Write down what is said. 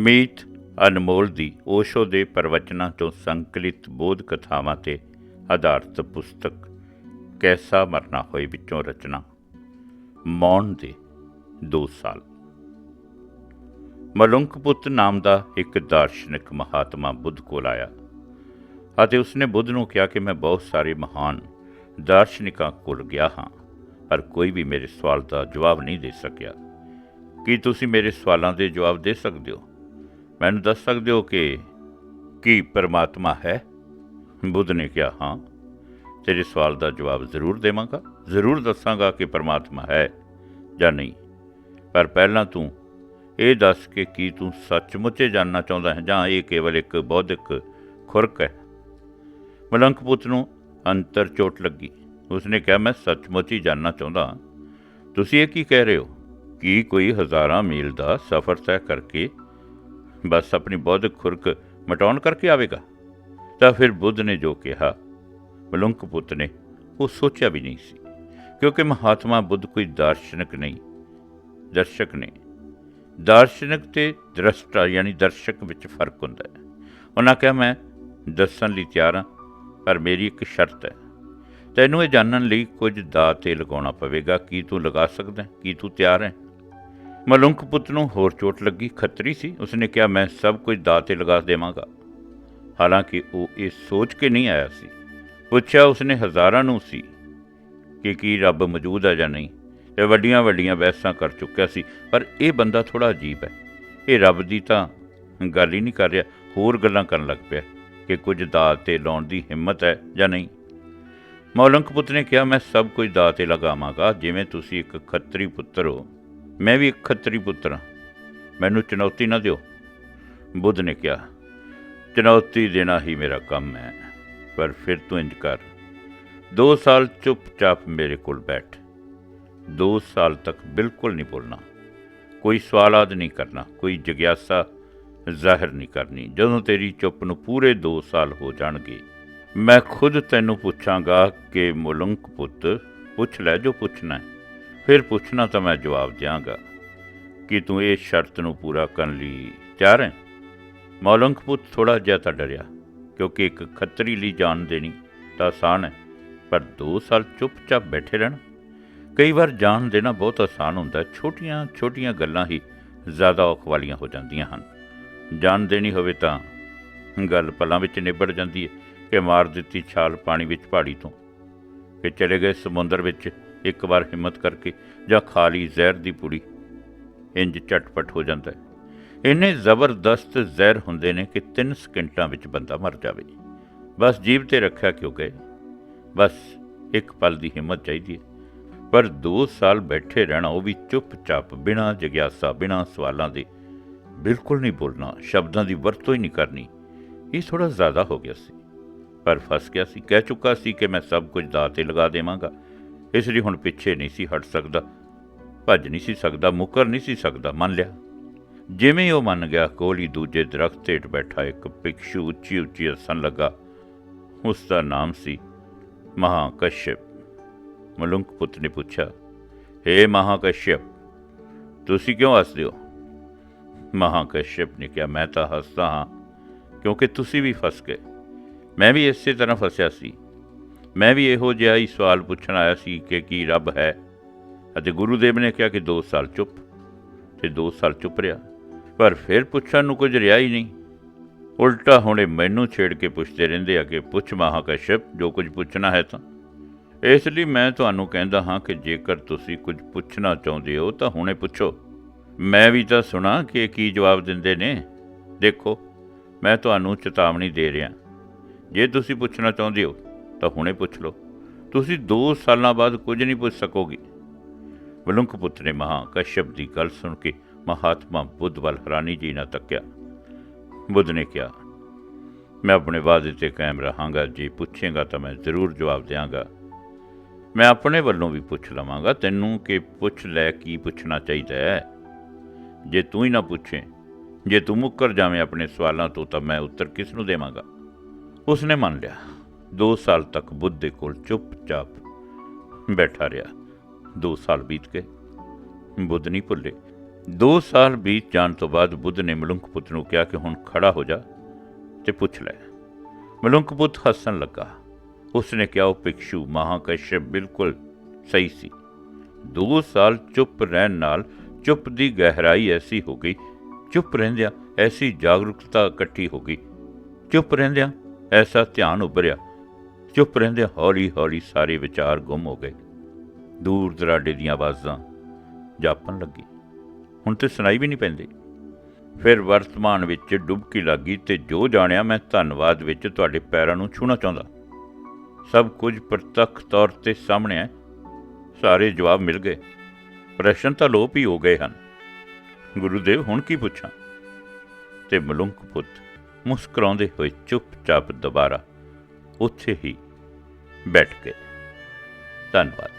ਮੀਤ ਅਨਮੋਲ ਦੀ ਓਸ਼ੋ ਦੇ ਪ੍ਰਵਚਨਾਂ ਤੋਂ ਸੰਕਲਿਤ ਬੋਧ ਕਥਾਵਾਂ ਤੇ ਆਧਾਰਿਤ ਪੁਸਤਕ, ਕੈਸਾ ਮਰਨਾ ਹੋਏ ਵਿੱਚੋਂ ਰਚਨਾ, ਮੌਨ ਦੇ 2 ਸਾਲ। ਮਲੰਕ ਪੁੱਤ ਨਾਮ ਦਾ ਇੱਕ ਦਾਰਸ਼ਨਿਕ ਮਹਾਤਮਾ ਬੁੱਧ ਕੋਲ ਆਇਆ ਅਤੇ ਉਸਨੇ ਬੁੱਧ ਨੂੰ ਕਿਹਾ ਕਿ ਮੈਂ ਬਹੁਤ ਸਾਰੇ ਮਹਾਨ ਦਾਰਸ਼ਨਿਕਾਂ ਕੋਲ ਗਿਆ ਹਾਂ, ਪਰ ਕੋਈ ਵੀ ਮੇਰੇ ਸਵਾਲ ਦਾ ਜਵਾਬ ਨਹੀਂ ਦੇ ਸਕਿਆ। ਕੀ ਤੁਸੀਂ ਮੇਰੇ ਸਵਾਲਾਂ ਦੇ ਜਵਾਬ ਦੇ ਸਕਦੇ ਹੋ? ਮੈਨੂੰ ਦੱਸ ਸਕਦੇ ਹੋ ਕਿ ਕੀ ਪਰਮਾਤਮਾ ਹੈ? ਬੁੱਧ ਨੇ ਕਿਹਾ, ਹਾਂ, ਤੇਰੇ ਸਵਾਲ ਦਾ ਜਵਾਬ ਜ਼ਰੂਰ ਦੇਵਾਂਗਾ। ਜ਼ਰੂਰ ਦੱਸਾਂਗਾ ਕਿ ਪਰਮਾਤਮਾ ਹੈ ਜਾਂ ਨਹੀਂ। ਪਰ ਪਹਿਲਾਂ ਤੂੰ ਇਹ ਦੱਸ ਕਿ ਕੀ ਤੂੰ ਸੱਚਮੁੱਚ ਜਾਣਨਾ ਚਾਹੁੰਦਾ ਹੈ ਜਾਂ ਇਹ ਕੇਵਲ ਇੱਕ ਬੌਧਿਕ ਖੁਰਕ ਹੈ? ਮਲੰਕ ਪੁੱਤ ਨੂੰ ਅੰਤਰ ਚੋਟ ਲੱਗੀ। ਉਸਨੇ ਕਿਹਾ, ਮੈਂ ਸੱਚਮੁੱਚ ਹੀ ਜਾਣਨਾ ਚਾਹੁੰਦਾ ਹਾਂ। ਤੁਸੀਂ ਇਹ ਕੀ ਕਹਿ ਰਹੇ ਹੋ? ਕੀ ਕੋਈ ਹਜ਼ਾਰਾਂ ਮੀਲ ਦਾ ਸਫ਼ਰ ਤੈਅ ਕਰਕੇ ਬਸ ਆਪਣੀ ਬੌਧਿਕ ਖੁਰਕ ਮਟਾਉਣ ਕਰਕੇ ਆਵੇਗਾ। ਤਾਂ ਫਿਰ ਬੁੱਧ ਨੇ ਜੋ ਕਿਹਾ, ਮਲੰਕ ਪੁੱਤ ਨੇ, ਉਹ ਸੋਚਿਆ ਵੀ ਨਹੀਂ ਸੀ, ਕਿਉਂਕਿ ਮਹਾਤਮਾ ਬੁੱਧ ਕੋਈ ਦਾਰਸ਼ਨਿਕ ਨਹੀਂ, ਦਰਸ਼ਕ ਨੇ। ਦਾਰਸ਼ਨਿਕ ਤੇ ਦ੍ਰਸ਼ਟਾ ਯਾਨੀ ਦਰਸ਼ਕ ਵਿੱਚ ਫ਼ਰਕ ਹੁੰਦਾ ਹੈ। ਉਹਨਾਂ ਕਿਹਾ, ਮੈਂ ਦੱਸਣ ਲਈ ਤਿਆਰ ਹਾਂ, ਪਰ ਮੇਰੀ ਇੱਕ ਸ਼ਰਤ ਹੈ। ਤੈਨੂੰ ਇਹ ਜਾਣਨ ਲਈ ਕੁਝ ਦਾਅ ਤੇ ਲਗਾਉਣਾ ਪਵੇਗਾ, ਕੀ ਤੂੰ ਲਗਾ ਸਕਦਾ ਕੀ ਤੂੰ ਤਿਆਰ ਹੈ? ਮਲੰਕ ਪੁੱਤ ਨੂੰ ਹੋਰ ਚੋਟ ਲੱਗੀ, ਖੱਤਰੀ ਸੀ। ਉਸਨੇ ਕਿਹਾ, ਮੈਂ ਸਭ ਕੁਝ ਦਾਅ ਤੇ ਲਗਾ ਦੇਵਾਂਗਾ। ਹਾਲਾਂਕਿ ਉਹ ਇਹ ਸੋਚ ਕੇ ਨਹੀਂ ਆਇਆ ਸੀ। ਪੁੱਛਿਆ, ਉਸਨੇ ਹਜ਼ਾਰਾਂ ਨੂੰ ਸੀ ਕਿ ਕੀ ਰੱਬ ਮੌਜੂਦ ਹੈ ਜਾਂ ਨਹੀਂ? ਤੇ ਵੱਡੀਆਂ ਵੱਡੀਆਂ ਬਹਿਸਾਂ ਕਰ ਚੁੱਕਿਆ ਸੀ। ਪਰ ਇਹ ਬੰਦਾ ਥੋੜਾ ਅਜੀਬ ਹੈ। ਇਹ ਰੱਬ ਦੀ ਤਾਂ ਗੱਲ ਹੀ ਨਹੀਂ ਕਰ ਰਿਹਾ। ਹੋਰ ਗੱਲਾਂ ਕਰਨ ਲੱਗ ਪਿਆ ਕਿ ਕੁਝ ਦਾਅ ਤੇ ਲਾਉਣ ਦੀ ਹਿੰਮਤ ਹੈ ਜਾਂ ਨਹੀਂ। ਮੌਲੰਕ ਪੁੱਤ ਨੇ ਕਿਹਾ, ਮੈਂ ਸਭ ਕੁਝ ਦਾਅ ਤੇ ਲਗਾਵਾਂਗਾ। ਜਿਵੇਂ ਤੁਸੀਂ ਇੱਕ ਖੱਤਰੀ ਪੁੱਤਰ ਹੋ ਮੈਂ ਵੀ ਇੱਕ ਖੱਤਰੀ ਪੁੱਤਰ ਹਾਂ। ਮੈਨੂੰ ਚੁਣੌਤੀ ਨਾ ਦਿਓ। ਬੁੱਧ ਨੇ ਕਿਹਾ, ਚੁਣੌਤੀ ਦੇਣਾ ਹੀ ਮੇਰਾ ਕੰਮ ਹੈ, ਪਰ ਫਿਰ ਤੂੰ ਇੰਜ ਕਰ। 2 ਸਾਲ ਚੁੱਪਚਾਪ ਮੇਰੇ ਕੋਲ ਬੈਠ। 2 ਸਾਲ ਤੱਕ ਬਿਲਕੁਲ ਨਹੀਂ ਬੋਲਣਾ ਕੋਈ ਸਵਾਲ ਸਵਾਲਾਦ ਨਹੀਂ ਕਰਨਾ, ਕੋਈ ਜਗਿਆਸਾ ਜ਼ਾਹਿਰ ਨਹੀਂ ਕਰਨੀ। ਜਦੋਂ ਤੇਰੀ ਚੁੱਪ ਨੂੰ ਪੂਰੇ 2 ਸਾਲ ਹੋ ਜਾਣਗੇ, ਮੈਂ ਖੁਦ ਤੈਨੂੰ ਪੁੱਛਾਂਗਾ ਕਿ ਮੁਲੰਕ ਪੁੱਤ, ਪੁੱਛ ਲੈ ਜੋ ਪੁੱਛਣਾ ਹੈ। ਫਿਰ ਪੁੱਛਣਾ ਤਾਂ ਮੈਂ ਜਵਾਬ ਦਿਆਂਗਾ ਕਿ ਤੂੰ ਇਹ ਸ਼ਰਤ ਨੂੰ ਪੂਰਾ ਕਰਨ ਲਈ ਤਿਆਰ ਹੈ? ਮੌਲੰਕ ਪੁੱਤ ਥੋੜਾ ਜਿਹਾ ਤਾਂ ਡਰਿਆ, ਕਿਉਂਕਿ ਇੱਕ ਖੱਤਰੀ ਲਈ ਜਾਨ ਦੇਣੀ ਤਾਂ ਆਸਾਨ ਹੈ, ਪਰ 2 ਸਾਲ ਚੁੱਪਚਾਪ ਬੈਠੇ ਰਹਿਣਾ? ਕਈ ਵਾਰ ਜਾਨ ਦੇਣਾ ਬਹੁਤ ਆਸਾਨ ਹੁੰਦਾ ਛੋਟੀਆਂ ਛੋਟੀਆਂ ਗੱਲਾਂ ਹੀ ਜ਼ਿਆਦਾ ਔਖ ਵਾਲੀਆਂ ਹੋ ਜਾਂਦੀਆਂ ਹਨ। ਜਾਨ ਦੇਣੀ ਹੋਵੇ ਤਾਂ ਗੱਲ ਪਲਾਂ ਵਿੱਚ ਨਿਬੜ ਜਾਂਦੀ ਹੈ ਕਿ ਮਾਰ ਦਿੱਤੀ ਛਾਲ ਪਾਣੀ ਵਿੱਚ ਪਹਾੜੀ ਤੋਂ, ਕਿ ਚਲੇ ਗਏ ਸਮੁੰਦਰ ਵਿੱਚ ਇੱਕ ਵਾਰ ਹਿੰਮਤ ਕਰਕੇ ਜਾਂ ਖਾ ਲਈ ਜ਼ਹਿਰ ਦੀ ਪੁੜੀ। ਇੰਜ ਝਟਪਟ ਹੋ ਜਾਂਦਾ ਹੈ। ਇੰਨੇ ਜ਼ਬਰਦਸਤ ਜ਼ਹਿਰ ਹੁੰਦੇ ਨੇ ਕਿ 3 ਸਕਿੰਟਾਂ ਵਿੱਚ ਬੰਦਾ ਮਰ ਜਾਵੇ। ਬਸ ਜੀਵ ਤੇ ਰੱਖਿਆ ਕਿਉਂ ਗਏ? ਬਸ ਇੱਕ ਪਲ ਦੀ ਹਿੰਮਤ ਚਾਹੀਦੀ ਹੈ। ਪਰ 2 ਸਾਲ ਬੈਠੇ ਰਹਿਣਾ, ਉਹ ਵੀ ਚੁੱਪਚਾਪ, ਬਿਨਾਂ ਜਗਿਆਸਾ, ਬਿਨਾਂ ਸਵਾਲਾਂ ਦੇ, ਬਿਲਕੁਲ ਨਹੀਂ ਬੋਲਣਾ, ਸ਼ਬਦਾਂ ਦੀ ਵਰਤੋਂ ਹੀ ਨਹੀਂ ਕਰਨੀ। ਇਹ ਥੋੜਾ ਜ਼ਿਆਦਾ ਹੋ ਗਿਆ ਸੀ। ਪਰ ਫਸ ਗਿਆ ਸੀ। ਕਹਿ ਚੁੱਕਾ ਸੀ ਕਿ ਮੈਂ ਸਭ ਕੁਝ ਦਾਅ ਤੇ ਲਗਾ ਦੇਵਾਂਗਾ। ਇਸ ਲਈ ਹੁਣ ਪਿੱਛੇ ਨਹੀਂ ਸੀ ਹਟ ਸਕਦਾ, ਭੱਜ ਨਹੀਂ ਸੀ ਸਕਦਾ, ਮੁਕਰ ਨਹੀਂ ਸੀ ਸਕਦਾ, ਮੰਨ ਲਿਆ। ਜਿਵੇਂ ਉਹ ਮੰਨ ਗਿਆ ਕੋਲੀ ਦੂਜੇ ਦਰਖਤ ਹੇਠ ਬੈਠਾ, ਇੱਕ ਭਿਕਸ਼ੂ ਉੱਚੀ ਉੱਚੀ ਹੱਸਣ ਲੱਗਾ। ਉਸ ਦਾ ਨਾਮ ਸੀ ਮਹਾਕਸ਼ਯਪ। ਮਲੰਕ ਪੁੱਤ ਨੇ ਪੁੱਛਿਆ, ਹੇ ਮਹਾਕਸ਼ਯਪ, ਤੁਸੀਂ ਕਿਉਂ ਹੱਸਦੇ ਹੋ? ਮਹਾਕਸ਼ਯਪ ਨੇ ਕਿਹਾ, ਮੈਂ ਤਾਂ ਹੱਸਦਾ ਹਾਂ, ਕਿਉਂਕਿ ਤੁਸੀਂ ਵੀ ਫਸ ਗਏ। ਮੈਂ ਵੀ ਇਸੇ ਤਰ੍ਹਾਂ ਫਸਿਆ ਸੀ। ਮੈਂ ਵੀ ਇਹੋ ਜਿਹਾ ਹੀ ਸਵਾਲ ਪੁੱਛਣ ਆਇਆ ਸੀ ਕਿ ਕੀ ਰੱਬ ਹੈ? ਅਤੇ ਗੁਰੂ ਦੇਵ ਨੇ ਕਿਹਾ ਕਿ 2 ਸਾਲ ਚੁੱਪ ਤੇ 2 ਸਾਲ ਚੁੱਪ ਰਿਹਾ। ਪਰ ਫਿਰ ਪੁੱਛਣ ਨੂੰ ਕੁਝ ਰਿਹਾ ਹੀ ਨਹੀਂ। ਉਲਟਾ ਹੁਣੇ ਮੈਨੂੰ ਛੇੜ ਕੇ ਪੁੱਛਦੇ ਰਹਿੰਦੇ ਆ ਕਿ ਪੁੱਛ ਮਹਾਕਸ਼ਪ, ਜੋ ਕੁਝ ਪੁੱਛਣਾ ਹੈ ਤਾਂ। ਇਸ ਲਈ ਮੈਂ ਤੁਹਾਨੂੰ ਕਹਿੰਦਾ ਹਾਂ ਕਿ ਜੇਕਰ ਤੁਸੀਂ ਕੁਝ ਪੁੱਛਣਾ ਚਾਹੁੰਦੇ ਹੋ ਤਾਂ ਹੁਣੇ ਪੁੱਛੋ। ਮੈਂ ਵੀ ਤਾਂ ਸੁਣਾ ਕਿ ਕੀ ਜਵਾਬ ਦਿੰਦੇ ਨੇ। ਦੇਖੋ, ਮੈਂ ਤੁਹਾਨੂੰ ਚੇਤਾਵਨੀ ਦੇ ਰਿਹਾ। ਜੇ ਤੁਸੀਂ ਪੁੱਛਣਾ ਚਾਹੁੰਦੇ ਹੋ ਤਾਂ ਹੁਣੇ ਪੁੱਛ ਲਓ। ਤੁਸੀਂ 2 ਸਾਲਾਂ ਬਾਅਦ ਕੁਝ ਨਹੀਂ ਪੁੱਛ ਸਕੋਗੇ। ਮਲੰਕ ਪੁੱਤ ਨੇ ਮਹਾ ਕਸ਼ਯਪ ਦੀ ਗੱਲ ਸੁਣ ਕੇ ਮਹਾਤਮਾ ਬੁੱਧ ਵੱਲ ਹੈਰਾਨੀ ਜੀ ਨਾਲ ਤੱਕਿਆ। ਬੁੱਧ ਨੇ ਕਿਹਾ, ਮੈਂ ਆਪਣੇ ਵਾਅਦੇ ਤੇ ਕਾਇਮ ਰਹਾਂਗਾ, ਜੇ ਪੁੱਛੇਗਾ ਤਾਂ ਮੈਂ ਜ਼ਰੂਰ ਜਵਾਬ ਦਿਆਂਗਾ। ਮੈਂ ਆਪਣੇ ਵੱਲੋਂ ਵੀ ਪੁੱਛ ਲਵਾਂਗਾ, ਤੈਨੂੰ ਕਿ ਪੁੱਛ ਲੈ ਕੀ ਪੁੱਛਣਾ ਚਾਹੀਦਾ ਹੈ? ਜੇ ਤੂੰ ਹੀ ਨਾ ਪੁੱਛੇ, ਜੇ ਤੂੰ ਮੁੱਕਰ ਜਾਵੇਂ ਆਪਣੇ ਸਵਾਲਾਂ ਤੋਂ ਤਾਂ ਮੈਂ ਉੱਤਰ ਕਿਸ ਨੂੰ ਦੇਵਾਂਗਾ? ਉਸਨੇ ਮੰਨ ਲਿਆ 2 ਸਾਲ ਤੱਕ ਬੁੱਧ ਦੇ ਕੋਲ ਚੁੱਪਚਾਪ ਬੈਠਾ ਰਿਹਾ। 2 ਸਾਲ ਬੀਤ ਗਏ। ਬੁੱਧ ਨਹੀਂ ਭੁੱਲੇ। 2 ਸਾਲ ਬੀਤ ਜਾਣ ਤੋਂ ਬਾਅਦ ਬੁੱਧ ਨੇ ਮਲੁੰਕ ਪੁੱਤ ਨੂੰ ਕਿਹਾ ਕਿ ਹੁਣ ਖੜਾ ਹੋ ਜਾ ਤੇ ਪੁੱਛ ਲੈ। ਮਲੁੰਕ ਪੁੱਤ ਹੱਸਣ ਲੱਗਾ। ਉਸਨੇ ਕਿਹਾ ਉਹ ਭਿਕਸ਼ੂ ਮਹਾਕਸ਼ਯਪ ਬਿਲਕੁਲ ਸਹੀ ਸੀ। 2 ਸਾਲ ਚੁੱਪ ਰਹਿਣ ਨਾਲ ਚੁੱਪ ਦੀ ਗਹਿਰਾਈ ਐਸੀ ਹੋ ਗਈ। ਚੁੱਪ ਰਹਿੰਦਿਆਂ ਐਸੀ ਜਾਗਰੂਕਤਾ ਇਕੱਠੀ ਹੋ ਗਈ। ਚੁੱਪ ਰਹਿੰਦਿਆਂ ਐਸਾ ਧਿਆਨ ਉੱਭਰਿਆ ਚੁੱਪ ਰਹਿੰਦੇ ਹੌਲੀ ਹੌਲੀ ਸਾਰੇ ਵਿਚਾਰ ਗੁੰਮ ਹੋ ਗਏ। ਦੂਰ ਦਰਾਡੇ ਦੀਆਂ ਆਵਾਜ਼ਾਂ ਜਾਪਣ ਲੱਗੀ। ਹੁਣ ਤੇ ਸੁਣਾਈ ਵੀ ਨਹੀਂ ਪੈਂਦੀ। ਫਿਰ ਵਰਤਮਾਨ ਵਿੱਚ ਡੁਬਕੀ ਲੱਗੀ ਤੇ ਜੋ ਜਾਣਿਆ ਮੈਂ ਧੰਨਵਾਦ ਵਿੱਚ ਤੁਹਾਡੇ ਪੈਰਾਂ ਨੂੰ ਛੂਹਣਾ ਚਾਹੁੰਦਾ। ਸਭ ਕੁਝ ਪ੍ਰਤੱਖ ਤੌਰ ਤੇ ਸਾਹਮਣੇ ਹੈ ਸਾਰੇ ਜਵਾਬ ਮਿਲ ਗਏ। ਪ੍ਰਸ਼ਨ ਤਾਂ ਲੋਪ ਹੀ ਹੋ ਗਏ ਹਨ। ਗੁਰੂਦੇਵ ਹੁਣ ਕੀ ਪੁੱਛਾਂ? ਤੇ ਮਲੁੰਕ ਪੁੱਤ ਮੁਸਕਰਾਉਂਦੇ ਹੋਏ ਚੁੱਪਚਾਪ ਦੁਬਾਰਾ ਉੱਥੇ ਹੀ ਬੈਠ ਗਏ। ਧੰਨਵਾਦ।